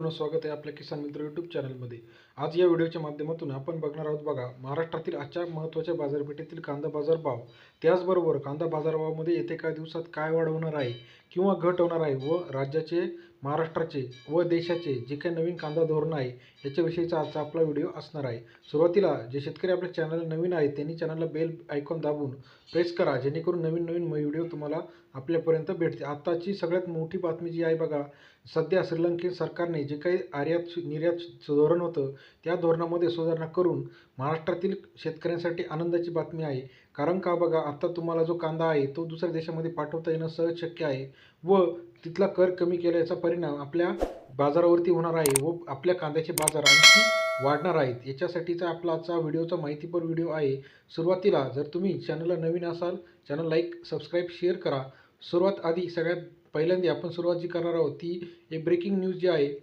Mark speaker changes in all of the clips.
Speaker 1: पूर्ण स्वागत आहे आपल्या किसान मित्र यूट्यूब चॅनलमध्ये आज या व्हिडिओच्या माध्यमातून आपण बघणार आहोत बघा महाराष्ट्रातील आजच्या महत्त्वाच्या बाजारपेठेतील कांदा बाजार भाव. त्याचबरोबर कांदा बाजारभावामध्ये येत्या काही दिवसात काय वाढ होणार आहे किंवा घट होणार आहे व राज्याचे महाराष्ट्राचे व देशाचे जे काही नवीन कांदा धोरण आहे याच्याविषयीचा आजचा आपला व्हिडिओ असणार आहे. सुरुवातीला जे शेतकरी आपल्या चॅनल नवीन आहेत त्यांनी चॅनलला बेल आयकॉन दाबून प्रेस करा जेणेकरून नवीन नवीन व्हिडिओ तुम्हाला आपल्यापर्यंत भेटते आत्ताची सगळ्यात मोठी बातमी जी आहे बघा सध्या श्रीलंकेन सरकारने जे काही आयात निर्यात धोरण होतं त्या धोरणामध्ये सुधारणा करून महाराष्ट्रातील शेतकऱ्यांसाठी आनंदाची बातमी आहे. कारण का बघा आत्ता तुम्हाला जो कांदा आहे तो दुसऱ्या देशामध्ये पाठवता येणं सहज शक्य आहे. व तिथला कर कमी केल्याचा परिणाम आपल्या बाजारावरती होणार आहे व आपल्या कांद्याचे बाजार आणखी वाढणार आहेत. याच्यासाठीचा आपला आजचा व्हिडिओचा माहितीपर व्हिडिओ आहे. सुरुवातीला जर तुम्ही चॅनलला नवीन असाल चॅनल लाईक सबस्क्राईब शेअर करा. सुरुवात आधी सगळ्यात पहिल्यांदा आपण सुरुवात जी करणार आहोत ती एक ब्रेकिंग न्यूज जी आहे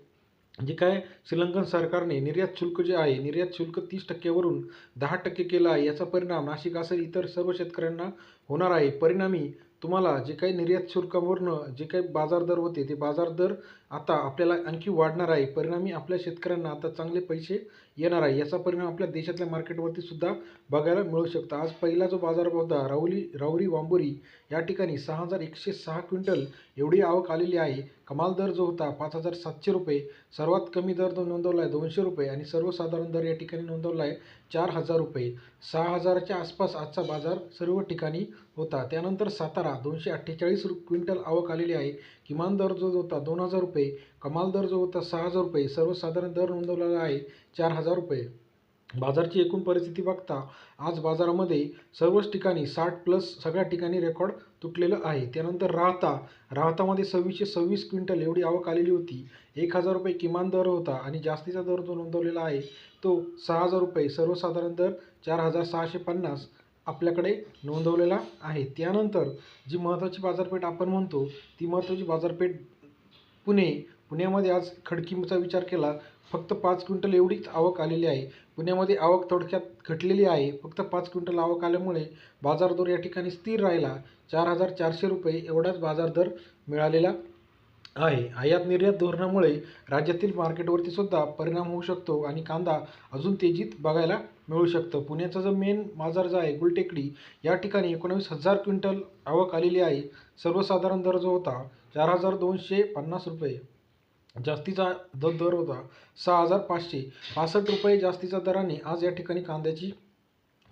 Speaker 1: जे काय श्रीलंकन सरकारने निर्यात शुल्क जे आहे निर्यात शुल्क तीस टक्क्यावरून दहा टक्के केलं आहे. याचा परिणाम नाशिक असेल इतर सर्व शेतकऱ्यांना होणार आहे. परिणामी तुम्हाला जे काही निर्यात शुल्कावरनं जे काही बाजार दर होते ते बाजार दर आता आपल्याला आणखी वाढणार आहे. परिणामी आपल्या शेतकऱ्यांना आता चांगले पैसे येणार आहे. याचा परिणाम आपल्या देशातल्या मार्केटवरती सुद्धा बघायला मिळू शकतो. आज पहिला जो बाजारभाव होता राहुली राहुरी वांबोरी या ठिकाणी सहा हजार एकशे सहा क्विंटल एवढी आवक आलेली आहे. कमाल दर जो होता पाच हजार सातशे रुपये. सर्वात कमी दर जो नोंदवला आहे दोनशे रुपये. आणि सर्वसाधारण दर या ठिकाणी नोंदवला आहे चार हजार रुपये. सहा हजाराच्या आसपास आजचा बाजार सर्व ठिकाणी होता. त्यानंतर सातारा दोनशे अठ्ठेचाळीस क्विंटल आवक आलेली आहे. किमान दर जो होता दोन हजार रुपये. कमाल दर जो होता सहा हजार रुपये. सर्वसाधारण दर नोंदवलेला आहे चार हजार रुपये. बाजारची एकूण परिस्थिती बघता आज बाजारामध्ये सर्वच ठिकाणी साठ प्लस सगळ्या ठिकाणी रेकॉर्ड तुटलेलं आहे. त्यानंतर राहता राहतामध्ये सव्वीसशे सव्वीस क्विंटल एवढी आवक आलेली होती. एक हजार रुपये किमान दर होता आणि जास्तीचा दर जो नोंदवलेला आहे तो सहा हजार रुपये. सर्वसाधारण दर चार हजार सहाशे पन्नास आपल्याकडे नोंदवलेला आहे. त्यानंतर जी महत्त्वाची बाजारपेठ आपण म्हणतो ती महत्त्वाची बाजारपेठ पुणे पुण्यामध्ये आज खडकीचा विचार केला फक्त पाच क्विंटल एवढीच आवक आलेली आहे. पुण्यामध्ये आवक थोडक्यात घटलेली आहे. फक्त पाच क्विंटल आवक आल्यामुळे बाजार दर या ठिकाणी स्थिर राहिला. चार हजार चारशे रुपये एवढाच बाजार दर मिळालेला आहे. आयात निर्यात धोरणामुळे राज्यातील मार्केटवरती सुद्धा परिणाम होऊ शकतो आणि कांदा अजून तेजीत बघायला मिळू शकतं. पुण्याचा जो मेन बाजार जो आहे गुलटेकडी या ठिकाणी एकोणावीस हजार क्विंटल आवक आलेली आहे. सर्वसाधारण दर जो होता चार हजार दोनशे पन्नास रुपये. जास्तीचा द दर होता. सहा हजार पाचशे. पासष्ट रुपये जास्तीच्या दराने आज या ठिकाणी कांद्याची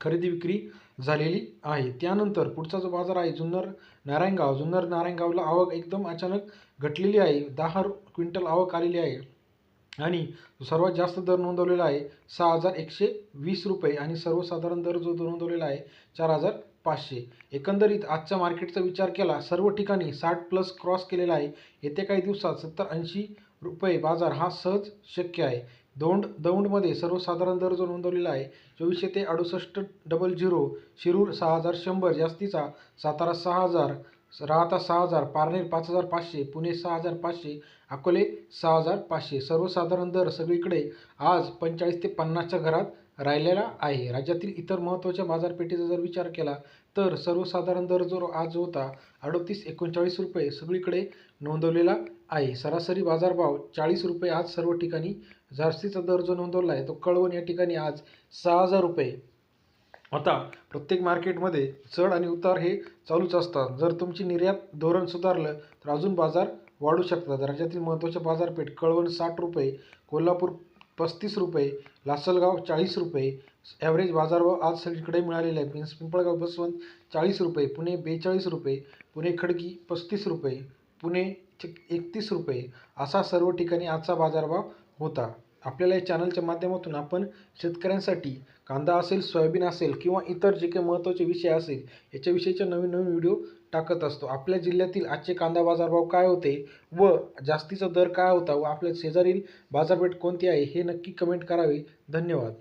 Speaker 1: खरेदी विक्री झालेली आहे. त्यानंतर पुढचा जो बाजार आहे जुन्नर नारायणगाव. जुन्नर नारायणगावला आवक एकदम अचानक घटलेली आहे. दहा क्विंटल आवक आलेली आहे. आणि सर्वात जास्त दर नोंदवलेला आहे सहा हजार एकशे वीस रुपये. आणि सर्वसाधारण दर जो नोंदवलेला आहे चार हजार पाचशे. एकंदरीत आजच्या मार्केटचा विचार केला सर्व ठिकाणी साठ प्लस क्रॉस केलेला आहे. येत्या काही दिवसात सत्तर ऐंशी रुपये बाजार हा सहज शक्य आहे. दौंड दौंडमध्ये सर्वसाधारण दर जो नोंदवलेला आहे. चोवीसशे ते अडुसष्ट डबल झिरो शिरूर सहा हजार शंभर जास्तीचा सातारा सहा हजार राहता सहा हजार पारनेर पाच हजार पाचशे पुणे सहा हजार पाचशे अकोले सहा हजार पाचशे. सर्वसाधारण दर सगळीकडे आज पंचेचाळीस ते पन्नासच्या घरात राहिलेला आहे. राज्यातील इतर महत्त्वाच्या बाजारपेठेचा जर विचार केला तर सर्वसाधारण दर जो आज होता अडतीस एकोणचाळीस रुपये सगळीकडे नोंदवलेला आहे. सरासरी बाजारभाव चाळीस रुपये आज सर्व ठिकाणी. जास्तीचा दर जो नोंदवला आहे तो कळवण या ठिकाणी आज सहा हजार रुपये. आता प्रत्येक मार्केटमध्ये चढ आणि उतार हे चालूच असतात. जर तुमची निर्यात धोरण सुधारलं तर अजून बाजार वाढू शकतात. राज्यातील महत्त्वाच्या बाजारपेठ कळवण साठ रुपये कोल्हापूर पस्तीस रुपये लासलगाव चाळीस रुपये ॲव्हरेज बाजारभाव आज सगळीकडे मिळालेले आहे पिंस पिंपळगाव बसवंत चाळीस रुपये पुणे बेचाळीस रुपये पुणे खडकी पस्तीस रुपये पुणे एकतीस रुपये असा सर्व ठिकाणी आजचा बाजारभाव होता. आपल्याला या चॅनलच्या माध्यमातून आपण शेतकऱ्यांसाठी कांदा असेल सोयाबीन असेल किंवा इतर जे काही महत्त्वाचे विषय असेल याच्याविषयीचे नवीन नवीन व्हिडिओ टाकत असतो. आपल्या जिल्ह्यातील आजचे कांदा बाजारभाव काय होते व जास्तीचा दर काय होता व आपल्या शेजारील बाजारपेठ कोणती आहे हे नक्की कमेंट करावे. धन्यवाद.